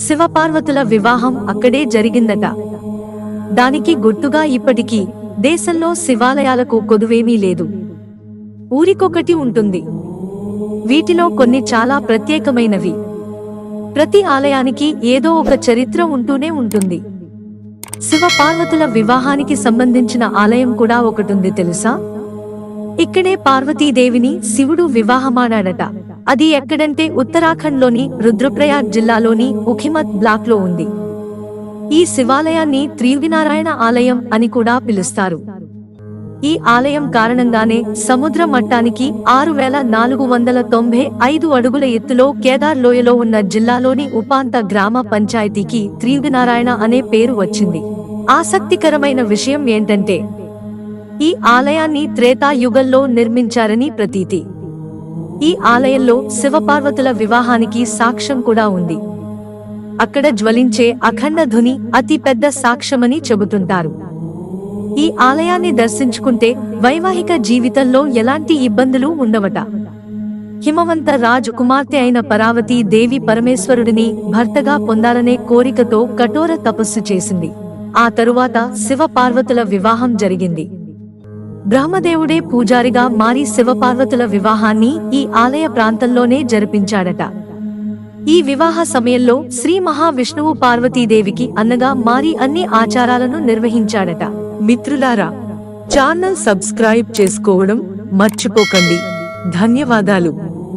శివపార్వతుల వివాహం అక్కడే జరిగిందట. దానికి గుర్తుగా ఇప్పటికీ దేశంలో శివాలయాలకు కొదువేమీ లేదు. ఊరికొకటి ఉంటుంది. వీటిలో కొన్ని చాలా ప్రత్యేకమైనవి. ప్రతి ఆలయానికి ఏదో ఒక చరిత్ర ఉంటూనే ఉంటుంది. శివపార్వతుల వివాహానికి సంబంధించిన ఆలయం కూడా ఒకటుంది తెలుసా? ఇక్కడే పార్వతీదేవిని శివుడు వివాహమాడాడట. అది ఎక్కడంటే ఉత్తరాఖండ్లోని రుద్రప్రయాగ్ జిల్లాలోని ఉఖిమత్ బ్లాక్లో ఉంది. ఈ శివాలయాన్ని త్రివినారాయణ ఆలయం అని కూడా పిలుస్తారు. ఈ ఆలయం కారణంగానే సముద్ర మట్టానికి ఆరు వేల నాలుగు వందల తొంభై ఐదు అడుగుల ఎత్తులో కేదార్ లోయలో ఉన్న జిల్లాలోని ఉపాంత గ్రామ పంచాయతీకి త్రివినారాయణ అనే పేరు వచ్చింది. ఆసక్తికరమైన విషయం ఏంటంటే ఈ ఆలయాన్ని త్రేతాయుగంలో నిర్మించారని ప్రతీతి. ఈ ఆలయంలో శివపార్వతుల వివాహానికి సాక్ష్యం కూడా ఉంది. అక్కడ జ్వలించే అఖండ ధుని అతి పెద్ద సాక్ష్యమని చెబుతుంటారు. ఈ ఆలయాన్ని దర్శించుకుంటే వైవాహిక జీవితంలో ఎలాంటి ఇబ్బందులు ఉండవట. హిమవంత రాజు కుమార్తె అయిన పరావతి దేవి పరమేశ్వరుడిని భర్తగా పొందాలనే కోరికతో కఠోర తపస్సు చేసింది. ఆ తరువాత శివ పార్వతుల వివాహం జరిగింది. బ్రహ్మదేవుడే పూజారిగా మారి శివపార్వతుల వివాహాన్ని ఈ ఆలయ ప్రాంతంలోనే జరిపించాడట. ఈ వివాహ సమయంలో శ్రీ మహావిష్ణువు పార్వతీదేవికి అన్నగా మారి అన్ని ఆచారాలను నిర్వహించాడట. మిత్రులారా ఛానల్ సబ్స్క్రైబ్ చేసుకోవడం మర్చిపోకండి. ధన్యవాదాలు.